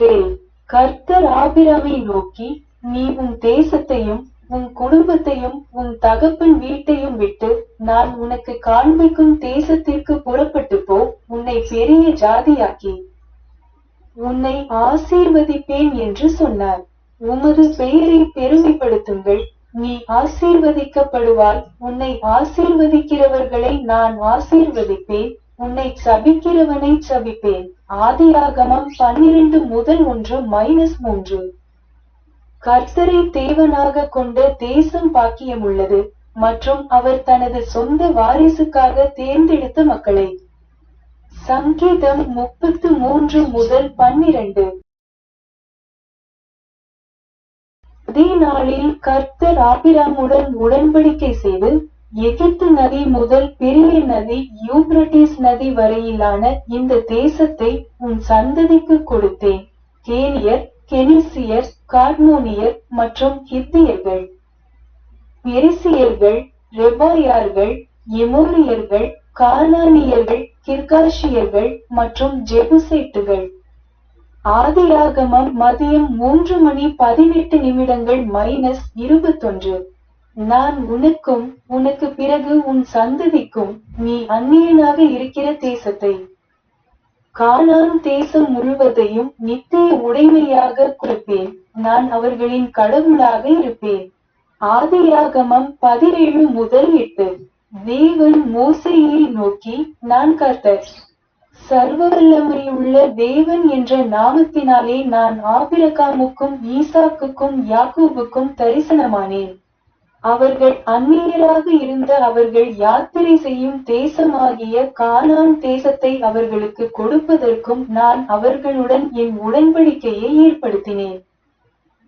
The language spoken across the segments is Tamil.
இஸ்ரேல் கர்த்தர் ஆபிரமை நோக்கி நீ உன் தேசத்தையும் உன் குடும்பத்தையும் உன் தகப்பன் வீட்டையும் விட்டு நான் உனக்கு காண்பிக்கும் தேசத்திற்கு புறப்பட்டு போ உன்னை பெரிய ஜாதியாக்கி. உன்னை ஆசீர்வதிப்பேன் என்று சொன்னார். உமது பெயரை பெருமைப்படுத்துங்கள். நீ ஆசீர்வதிக்கப்படுவாய். உன்னை ஆசீர்வதிக்கிறவர்களை நான் ஆசீர்வதிப்பேன். உன்னை சபிக்கிறவனை சபிப்பேன். ஆதியாகமம் பன்னிரண்டு முதல் ஒன்று மைனஸ் மூன்று. கர்த்தரை தேவனாக கொண்ட தேசம் பாக்கியமுள்ளது மற்றும் அவர் தனது சொந்த வாரிசுக்காக தேர்ந்தெடுத்த மக்களை. சங்கீதம் முப்பத்து மூன்று முதல் பன்னிரண்டு. அதே நாளில் கர்த்தர் ஆபிராமுடன் உடன்படிக்கை செய்து எகிப்து நதி முதல் பெரிய நதி யூப்ரட்டிஸ் நதி வரையிலான இந்த தேசத்தை உன் சந்ததிக்கு கொடுத்தேன். கேனியர் கெனிசியர் கார்மோனியர் மற்றும் ஹித்தியர்கள். பெரிசியர்கள் ரெபாயார்கள் எமோரியர்கள் கானானியர்கள் கிர்காஷியர்கள் மற்றும் ஜெபுசேட்டுகள். ஆதியாகமம் மதியம் மூன்று மணி பதினெட்டு நிமிடங்கள் மைனஸ் இருபத்தொன்று. நான் உனக்கும் உனக்கு பிறகு உன் சந்ததிக்கும் நீ அந்நியனாக இருக்கிற தேசத்தை. காணான் தேசம் முழுவதையும் நித்திய உடைமையாக கொடுப்பேன். நான் அவர்களின் கடவுளாக இருப்பேன். ஆதியாகமம் பதினேழு முதல் எட்டு. தேவன் மோசையை நோக்கி நான் கர்த்தர். சர்வவல்லமையுள்ள தேவன் என்ற நாமத்தினாலே நான் ஆபிரகாமுக்கும் ஈசாக்குக்கும் யாக்கூபுக்கும் தரிசனமானேன். அவர்கள் அந்நியராக இருந்த அவர்கள் யாத்திரை செய்யும் தேசமாகிய கானான் தேசத்தை அவர்களுக்கு கொடுப்பதற்கும் நான் அவர்களுடன் என் உடன்படிக்கையை ஏற்படுத்தினேன்.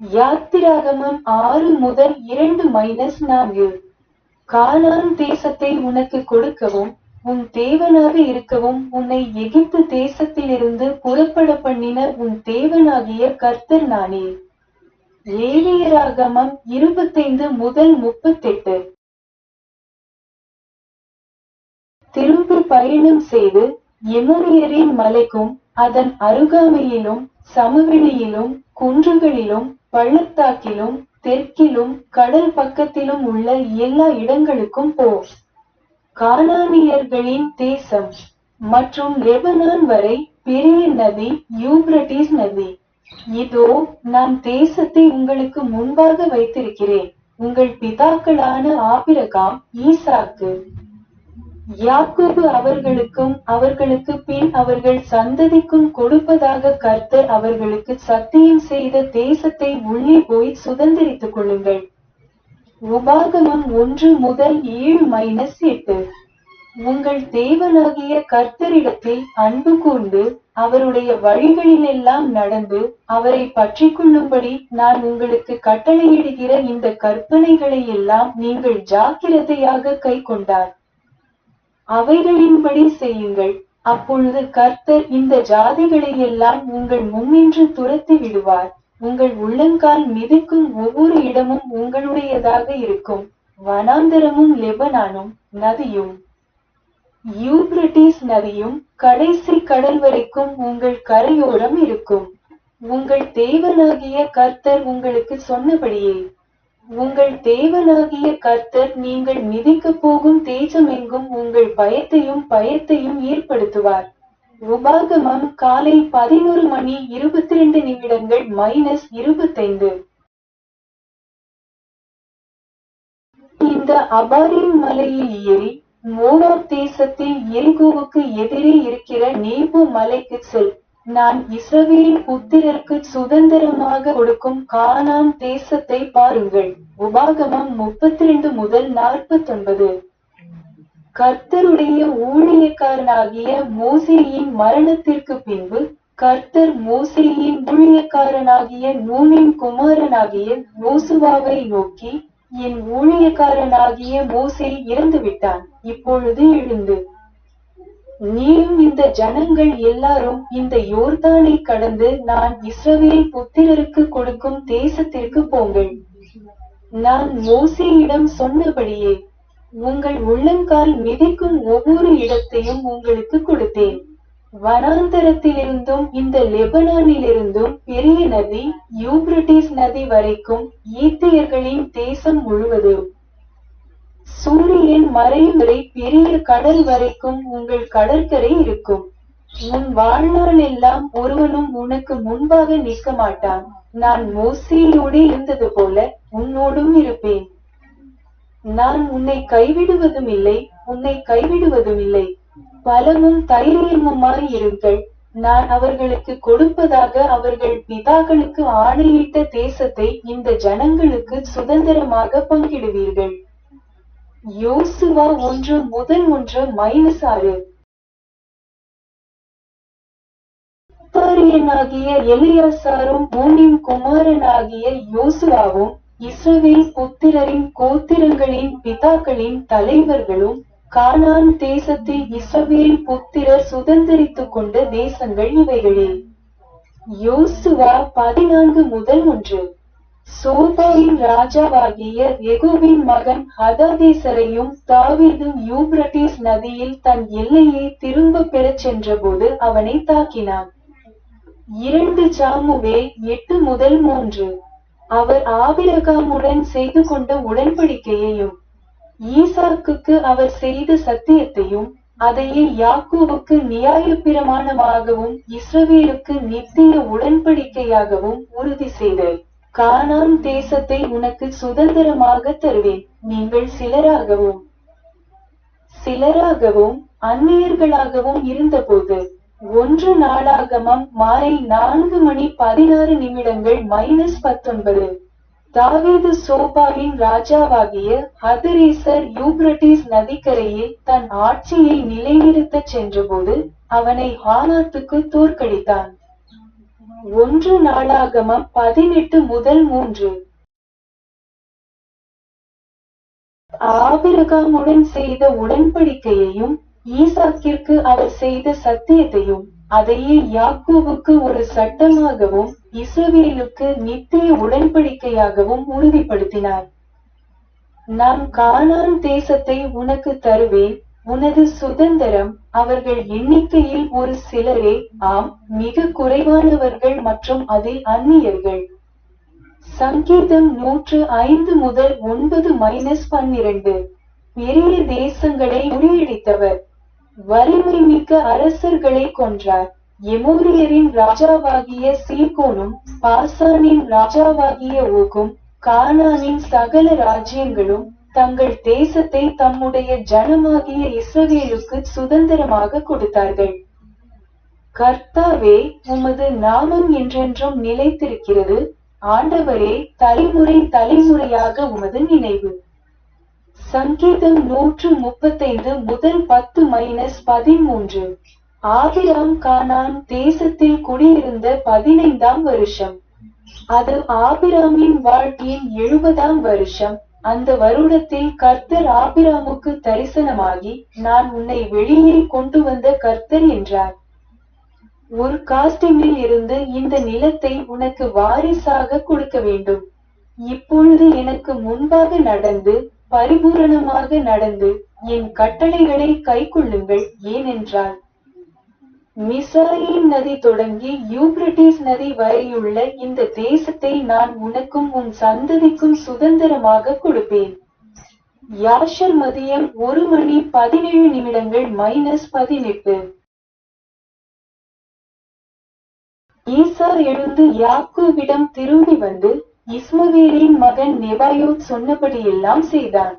யாத்திராகமம் ஆறு முதல் இரண்டு மைனஸ் நான்கு. காலான் தேசத்தை உனக்கு கொடுக்கவும் உன் தேவனாக இருக்கவும் உன்னை எகிப்து தேசத்திலிருந்து புறப்பட பண்ணின உன் தேவனாகிய கர்த்தர் நானே. லேலியராகமம் இருபத்தைந்து முதல் முப்பத்தெட்டு. திரும்பி பயணம் செய்து எமுரியரின் மலைக்கும் அதன் அருகாமையிலும் சமவெளியிலும் குன்றுகளிலும் பள்ளத்தாக்கிலும் தெற்கிலும் கடல் பக்கத்திலும் உள்ள எல்லா இடங்களுக்கும் போ. கானானியர்களின் தேசம். மற்றும் லெபனான் வரை பெரிய நதி யூப்ரட்டிஸ் நதி. இதோ நான் தேசத்தை உங்களுக்கு முன்பாக வைத்திருக்கிறேன். உங்கள் பிதாக்களான ஆபிரகாம் ஈசாக்கு. யாக்கோபு அவர்களுக்கும் அவர்களுக்கு பின் அவர்கள் சந்ததிக்கும் கொடுப்பதாக கர்த்தர் அவர்களுக்கு சத்தியம் செய்த தேசத்தை உள்ளே போய் சுதந்திரித்துக் கொள்ளுங்கள். உபாகமம் ஒன்று முதல் ஏழு மைனஸ் எட்டு. உங்கள் தேவனாகிய கர்த்தரிடத்தில் அன்பு கூர்ந்து அவருடைய வழிகளிலெல்லாம் நடந்து அவரை பற்றி கொள்ளும்படி நான் உங்களுக்கு கட்டளையிடுகிற இந்த கற்பனைகளை எல்லாம் நீங்கள் ஜாக்கிரதையாக கை கொண்டார். அவைகளின்படி செய்யுங்கள். அப்பொழுது கர்த்தர் இந்த ஜாதிகளை எல்லாம் உங்கள் முன்னின்று துரத்தி விடுவார். உங்கள் உள்ளங்கால் மிதிக்கும் ஒவ்வொரு இடமும் உங்களுடையதாக இருக்கும். வனாந்தரமும் லெபனானும் நதியும். யூப்ரட்டிஸ் நதியும் கடைசி கடல் வரைக்கும் உங்கள் கரையோரம் இருக்கும். உங்கள் தேவனாகிய கர்த்தர் உங்களுக்கு சொன்னபடியே உங்கள் தேவனாகிய கர்த்தர் நீங்கள் மிதிக்கப் போகும் தேஜமெங்கும் உங்கள் பயத்தையும் பயத்தையும் ஏற்படுத்துவார். உபாகமம் காலை பதினோரு மணி இருபத்தி ரெண்டு நிமிடங்கள் மைனஸ் இருபத்தைந்து. இந்த அபாரின் மலையில் ஏறி மோவாப் தேசத்தில் எரிகோவுக்கு எதிரே இருக்கிற நேபு மலைக்கு செல். நான் இஸ்ரவேல் புத்திரருக்கு சுதந்திரமாக கொடுக்கும் காணாம் தேசத்தை பாருங்கள். உபாகமம் முப்பத்தி ரெண்டு முதல் நாற்பத்தொன்பது. கர்த்தருடைய ஊழியக்காரனாகிய மோசேயின் மரணத்திற்கு பின்பு கர்த்தர் மோசேயின் ஊழியக்காரனாகிய நூனின் குமாரனாகிய மோசுவாவை நோக்கி என் ஊழியக்காரனாகிய மோசே இறந்து விட்டான் இப்பொழுது எழுந்து நீயும் இந்த ஜனங்கள் எல்லாரும் இந்த யோர்தானை கடந்து நான் இஸ்ரவேல் புத்திரருக்கு கொடுக்கும் தேசத்திற்கு போங்கள். நான் மோசேயிடம் சொன்னபடியே உங்கள் உள்ளங்கால் மிதிக்கும் ஒவ்வொரு இடத்தையும் உங்களுக்கு கொடுத்தேன். வனாந்தரத்திலிருந்தும் இந்த லெபனானிலிருந்தும் பெரிய நதி யூப்ரட்டிஸ் நதி வரைக்கும் ஈத்தியர்களின் தேசம் முழுவதும். சூரியன் மறைவரை வரை பெரிய கடல் வரைக்கும் உங்கள் கடற்கரை இருக்கும். உன் வாழ்நாள் எல்லாம் ஒருவனும் உனக்கு முன்பாக நிற்க மாட்டான். நான் மோசேயோடு இருந்தது போல உன்னோடும் இருப்பேன். நான் உன்னை கைவிடுவதும் இல்லை உன்னை கைவிடுவதும் இல்லை. பலமும் தைரியமுமாய் இருங்கள். நான் அவர்களுக்கு கொடுப்பதாக அவர்கள் பிதாக்களுக்கு ஆணையிட்ட தேசத்தை இந்த ஜனங்களுக்கு சுதந்திரமாக பங்கிடுவீர்கள். யோசுவா ஒன்று முதல் ஒன்று மைனஸ் ஆறு. ஆசாரியனாகிய எலியாசாரும் பூனின் குமாரனாகிய யோசுவாவும் இஸ்ரவேல் புத்திரரின் கோத்திரங்களின் பிதாக்களின் தலைவர்களும் கானான் தேசத்தில் இஸ்ரவேல் புத்திரர் சுதந்திரித்துக் கொண்ட தேசங்கள் இவைகளே. யோசுவா பதினான்கு முதல் ஒன்று. சோபாவின் ராஜாவாகிய எகுவின் மகன் ஹதாதேசரையும் தாவீதும் யூப்ரட்டிஸ் நதியில் தன் எல்லையை திரும்ப பெறச் சென்றபோது அவனை தாக்கினான். இரண்டு சாமுவே எட்டு முதல் மூன்று. அவர் ஆபிரகாமுடன் செய்து கொண்ட உடன்படிக்கையையும் ஈசாக்குக்கு அவர் செய்த சத்தியத்தையும் அதையே யாக்கோவுக்கு நியாயப்பிரமாணமாகவும் இஸ்ரவேலுக்கு நித்திய உடன்படிக்கையாகவும் உறுதி செய்தார் கானான் தேசத்தை உனக்கு சுதந்திரமாக தருவேன். நீங்கள் சிலராகவும் சிலராகவும் அந்நியர்களாகவும் இருந்தபோது ஒன்று நாளாகமம் மாலை நான்கு மணி பதினாறு நிமிடங்கள் மைனஸ் பத்தொன்பது. தாவீது சோபாவின் ராஜாவாகிய ஹதரேசர் யூப்ரட்டிஸ் நதிக்கரையில் தன் ஆட்சியை நிலைநிறுத்தச் சென்றபோது அவனை ஹானாத்துக்கு தோற்கடித்தான். ஒன்று நாளாகமம் பதினெட்டு முதல் மூன்று. ஆபிரகாமுடன் செய்த உடன்படிக்கையையும் ஈசாக்கிற்கு அவர் செய்த சத்தியத்தையும் அதையே யாக்கோவுக்கு ஒரு சட்டமாகவும் இஸ்ரவேலுக்கு நித்திய உடன்படிக்கையாகவும் உறுதிப்படுத்தினார். நான் கானான் தேசத்தை உனக்கு தருவேன் உனது சுதந்திரம் அவர்கள் எண்ணிக்கையில் ஒரு சிலரே ஆம் மிக குறைவானவர்கள் மற்றும் அதில் அந்நியர்கள். சங்கீதம் நூற்று ஐந்து முதல் ஒன்பது மைனஸ் பன்னிரண்டு. பெரிய தேசங்களை முறியடித்தவர். வலிமை மிக்க அரசர்களை கொன்றார். எமோரியரின் ராஜாவாகிய சீகோனும் பாசானின் ராஜாவாகிய ஓகும் கானானின் சகல ராஜ்யங்களும் தங்கள் தேசத்தை தம்முடைய ஜனமாகிய இஸ்ரவேலுக்கு சுதந்திரமாக கொடுத்தார்கள். கர்த்தாவே உமது நாமம் என்றென்றும் நிலைத்திருக்கிறது. ஆண்டவரே தலைமுறை தலைமுறையாக உமது நினைவு. சங்கீதம் நூற்று முப்பத்தைந்து முதல் பத்து மைனஸ் பதிமூன்று. ஆபிராம் கானான் தேசத்தில் குடியிருந்த பதினைந்தாம் வருஷம். அது ஆபிராமின் வாழ்க்கையின் எழுபதாம் வருஷம். அந்த வருடத்தில் கர்த்தர் ஆபிராமுக்கு தரிசனமாகி நான் உன்னை வெளியே கொண்டு வந்த கர்த்தர் என்றார். ஒரு காஸ்டிமில் இருந்து இந்த நிலத்தை உனக்கு வாரிசாக கொடுக்க வேண்டும். இப்பொழுது எனக்கு முன்பாக நடந்து பரிபூரணமாக நடந்து என் கட்டளைகளை கைக்கொள்ளுங்கள் ஏனென்றால் மிசாயின் நதி தொடங்கி யூப்ரட்டிஸ் நதி வரையுள்ள இந்த தேசத்தை நான் உனக்கும் உன் சந்ததிக்கும் சுதந்திரமாக கொடுப்பேன். யாஷர் மதியம் ஒரு மணி பதினேழு நிமிடங்கள் மைனஸ் பதினெட்டு. ஈசா எழுந்து யாக்கோவிடம் திரும்பி வந்து இஸ்மவேலின் மகன் நெபாயோத் சொன்னபடியெல்லாம் செய்தான்.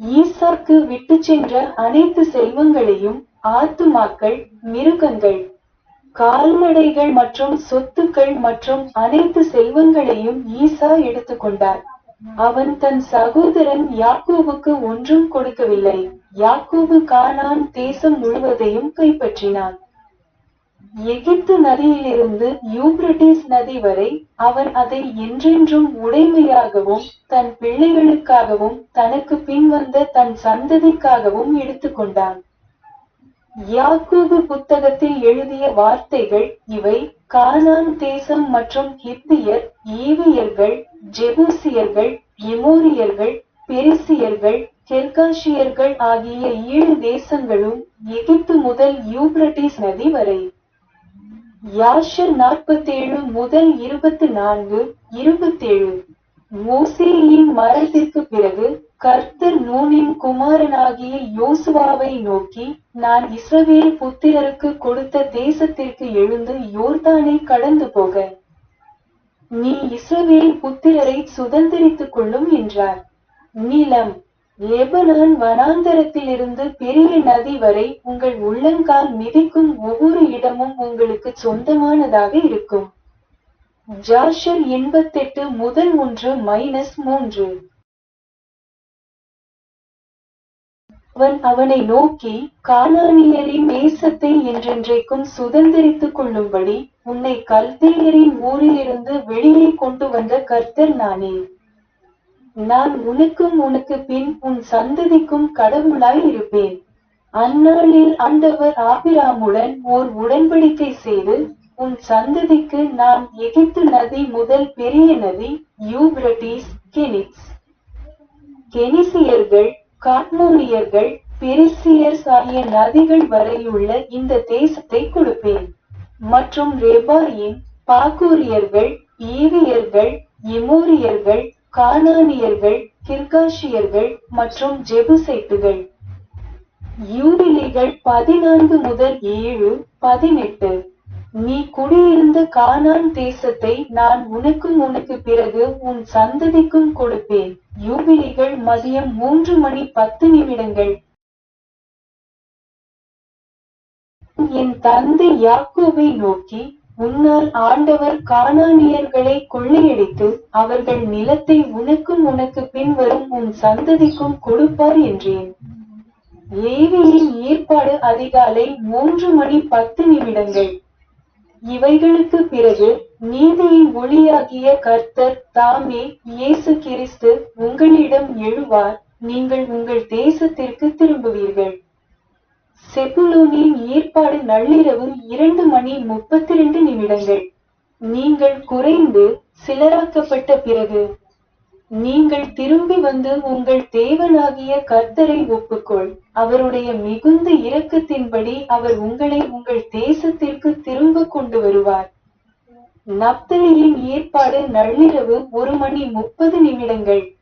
ஈசாக்கு விட்டு சென்ற அனைத்து செல்வங்களையும் ஆத்துமாக்கள் மிருகங்கள் கால்நடைகள் மற்றும் சொத்துக்கள் மற்றும் அனைத்து செல்வங்களையும் ஈசா எடுத்துக்கொண்டார். அவன் தன் சகோதரன் யாக்கோவுக்கு ஒன்றும் கொடுக்கவில்லை. யாக்கோவு கானான் தேசம் முழுவதையும் கைப்பற்றினான். எகிப்து நதியிலிருந்து யூப்ரட்டிஸ் நதி வரை அவன் அதை என்றென்றும் உடைமையாகவும் தன் பிள்ளைகளுக்காகவும் தனக்கு பின் வந்த தன் சந்ததிக்காகவும் எடுத்துக்கொண்டான். யாக்கூபு புத்தகத்தில் எழுதிய வார்த்தைகள் இவை கானான் தேசம் மற்றும் ஹித்தியர் ஈவியர்கள் ஜெபூசியர்கள் எமோரியர்கள் பெரிசியர்கள் தெற்காசியர்கள் ஆகிய ஏழு தேசங்களும் எகிப்து முதல் யூப்ரட்டிஸ் நதி வரை. யாஷர் நாற்பத்தேழு முதல் இருபத்து நான்கு இருபத்தேழு. மோசேயின் மரணத்திற்கு பிறகு கர்த்தர் நூனின் குமாரனாகிய யோசுவாவை நோக்கி நான் இஸ்ரவேல் புத்திரருக்கு கொடுத்த தேசத்திற்கு எழுந்து யோர்தானை கடந்து போக. நீ இஸ்ரவேல் புத்திரரை சுதந்திரித்துக் கொள்ளும் என்றார். நிலம் லெபனான் வனாந்தரத்திலிருந்து பெரிய நதி வரை உங்கள் உள்ளங்கால் மிதிக்கும் ஒவ்வொரு இடமும் உங்களுக்கு சொந்தமானதாக இருக்கும். ஜாஷர் எண்பத்தெட்டு முதல் ஒன்று மைனஸ் மூன்று. அவன் அவனை நோக்கி கானானியரின் தேசத்தை என்றென்றைக்கும் சுதந்திரித்துக் கொள்ளும்படி உன்னை கல்தேயரின் ஊரிலிருந்து வெளியே கொண்டு வந்த கர்த்தர் நானே. நான் உனக்கும் உனக்கு பின் உன் சந்ததிக்கும் கடவுளாய் இருப்பேன். அந்நாளில் ஆண்டவர் ஆபிராமுடன் ஓர் உடன்படிக்கை செய்து உன் சந்ததிக்கு நான் எகிப்து நதி முதல் பெரிய நதி யூப்ரட்டிஸ் கெனிக்ஸ் கெனிசியர்கள் காட்மோனியர்கள் பெரிசியர்ஸ் ஆகிய நதிகள் வரையுள்ள இந்த தேசத்தை கொடுப்பேன். மற்றும் ரெபாயின் பாக்கூரியர்கள் ஈவியர்கள் எமோரியர்கள் கானானியர்கள் கிர்காஷியர்கள் மற்றும் ஜெபுசைட்டுகள். யூரிலிகள் பதினான்கு முதல் ஏழு பதினெட்டு. நீ குடியிருந்த கானான் தேசத்தை நான் உனக்கும் உனக்கு பிறகு உன் சந்ததிக்கும் கொடுப்பேன். யூபிலிகள் மதியம் மூன்று மணி பத்து நிமிடங்கள். என் தந்தை யாக்கோவை நோக்கி உன்னால் ஆண்டவர் கானானியர்களை கொள்ளையடித்து அவர்கள் நிலத்தை உனக்கும் உனக்கு பின்வரும் உன் சந்ததிக்கும் கொடுப்பார் என்றேன். லேவியின் ஏற்பாடு அதிகாலை மூன்று மணி பத்து நிமிடங்கள். இவைகளுக்கு பிறகு நீதியின் ஒளியாகிய கர்த்தர் தாமே இயேசு கிறிஸ்து உங்களிடம் எழுவார். நீங்கள் உங்கள் தேசத்திற்கு திரும்புவீர்கள். செபுலோனின் ஏற்பாடு நள்ளிரவு இரண்டு மணி முப்பத்தி ரெண்டு நிமிடங்கள். நீங்கள் குறைந்து சிலராக்கப்பட்ட பிறகு நீங்கள் திரும்பி வந்து உங்கள் தேவனாகிய கர்த்தரை ஒப்புக்கொள். அவருடைய மிகுந்த இரக்கத்தின்படி அவர் உங்களை உங்கள் தேசத்திற்கு திரும்ப கொண்டு வருவார். நப்தலியின் ஏற்பாடு நள்ளிரவு ஒரு மணி முப்பது நிமிடங்கள்.